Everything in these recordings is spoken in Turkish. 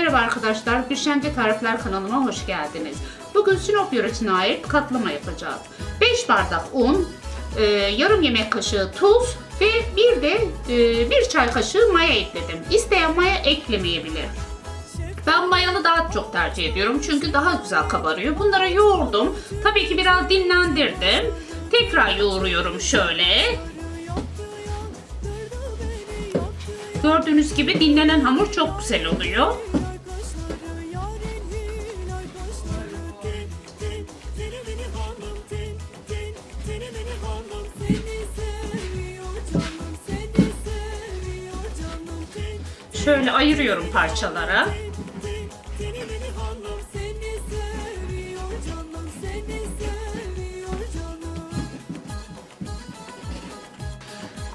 Merhaba arkadaşlar, Gülşence Tarifler kanalıma hoş geldiniz. Bugün Sinop yöresine ait katlama yapacağız. 5 bardak un, e, yarım yemek kaşığı tuz ve bir de e, bir çay kaşığı maya ekledim. İsteyen maya eklemeyebilir. Ben mayalı daha çok tercih ediyorum çünkü daha güzel kabarıyor. Bunları yoğurdum. Tabii ki biraz dinlendirdim. Tekrar yoğuruyorum şöyle. Gördüğünüz gibi dinlenen hamur çok güzel oluyor. Şöyle ayırıyorum parçalara.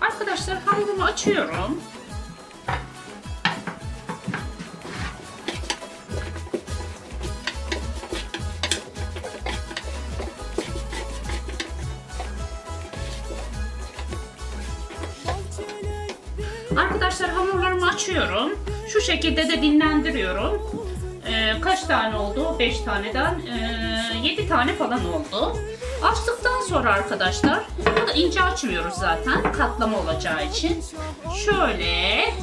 Arkadaşlar hamurumu açıyorum. Arkadaşlar açıyorum. Şu şekilde de dinlendiriyorum. Ee, kaç tane oldu? 5 taneden ee, 7 tane falan oldu. Açtıktan sonra arkadaşlar, bu da ince açmıyoruz zaten katlama olacağı için. Şöyle,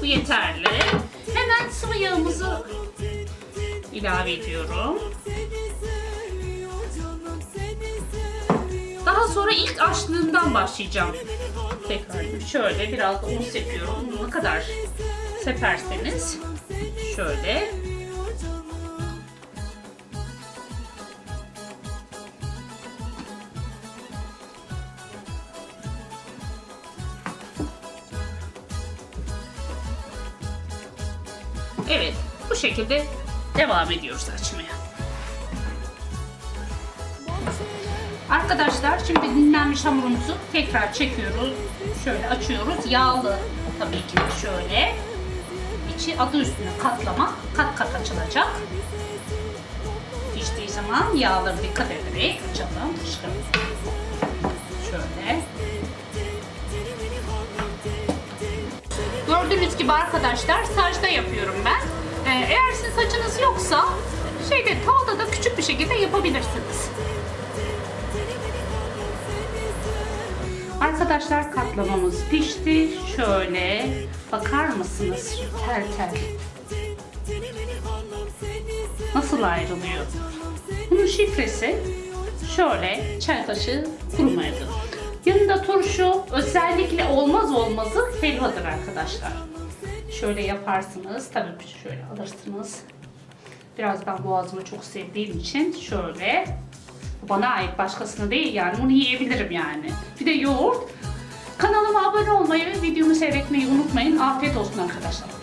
bu yeterli. Hemen sıvı yağımızı ilave ediyorum. Daha sonra ilk açlığından başlayacağım. Tekrar şöyle biraz da un sepiyorum. Ne kadar seperseniz şöyle. Evet, bu şekilde devam ediyoruz açmaya. Arkadaşlar şimdi dinlenmiş hamurumuzu tekrar çekiyoruz. Şöyle açıyoruz. Yağlı tabii ki şöyle. İçi adı üstüne katlama. Kat kat açılacak. Piştiği zaman yağları dikkat ederek açalım. Şöyle. Gördüğünüz gibi arkadaşlar saçta yapıyorum ben. Ee, eğer sizin saçınız yoksa şeyde tavada da küçük bir şekilde yapabilirsiniz. Arkadaşlar katlamamız pişti. Şöyle bakar mısınız? Tel tel. Nasıl ayrılıyor? Bunun şifresi şöyle çay kaşığı kuru maydanoz. Yanında turşu özellikle olmaz olmazı helvadır arkadaşlar. Şöyle yaparsınız. Tabii şöyle alırsınız. Biraz ben boğazımı çok sevdiğim için şöyle bana ait başkasına değil yani bunu yiyebilirim yani. Bir de yoğurt. Kanalıma abone olmayı ve videomu seyretmeyi unutmayın. Afiyet olsun arkadaşlar.